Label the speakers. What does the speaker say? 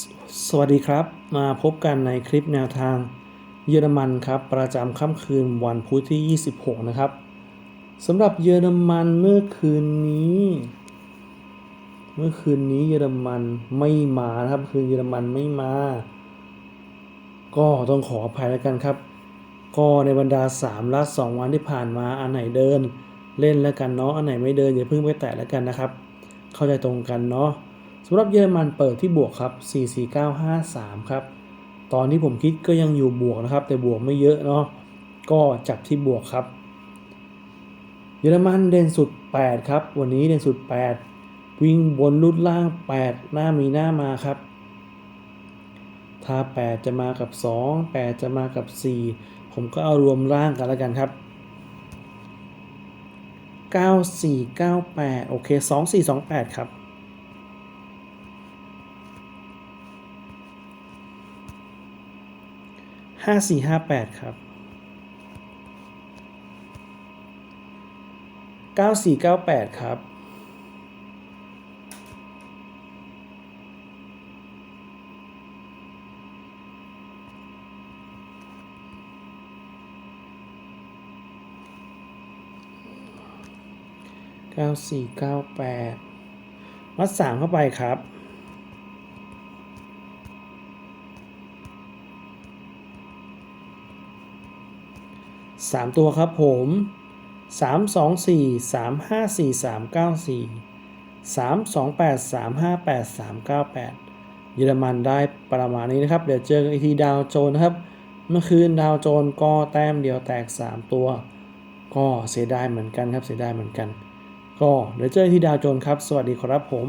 Speaker 1: สสวัสดีครับ มาพบกันในคลิปแนวทางเยอรมันครับ ประจำค่ำคืนวันพุธที่ 26 นะครับสำหรับเยอรมันเมื่อคืนนี้ เมื่อคืนนี้เยอรมันไม่มานะครับ คืนเยอรมันไม่มา ก็ต้องขออภัยแล้วกันครับ ก็ในบรรดา3ลัด2วันที่ผ่านมาอันไหนเดินเล่นแล้วกันเนาะอันไหนไม่เดินอย่าเพิ่งไปแตะแล้วกันนะครับ เข้าใจตรงกันเนาะ สำหรับเยอรมันเปิดที่บวกครับ 44953 ครับ ตอนที่ผมคิดก็ยังอยู่บวกนะครับ แต่บวกไม่เยอะเนาะ ก็จับที่บวกครับ เยอรมันเด่นสุด 8 ครับ วันนี้เด่นสุด 8 วิ่งบนลุดล่าง 8 หน้ามีหน้ามาครับ ถ้า 8 จะมากับ 2 8 จะมากับ 4 ผมก็เอารวมร่างกันแล้วกันครับ 9498 โอเค 2428 ครับ 5458ครับ9498ครับเก้าสี่เก้าแปดมัดสามเข้าไปครับ สามตัวครับผมสามสองสี่สามห้าสี่สามเก้าสี่สามสองแปดสามห้าแปดสามเก้าแปดเยอรมันได้ประมาณนี้นะครับ เดี๋ยวเจอกันอีกทีดาวโจนนะครับ เมื่อคืนดาวโจนก็แต้มเดียวแตก 3 ตัว ก็เสียดายเหมือนกันครับเสียดายเหมือนกัน ก็เดี๋ยวเจอกันที่ดาวโจนครับ สวัสดีครับผม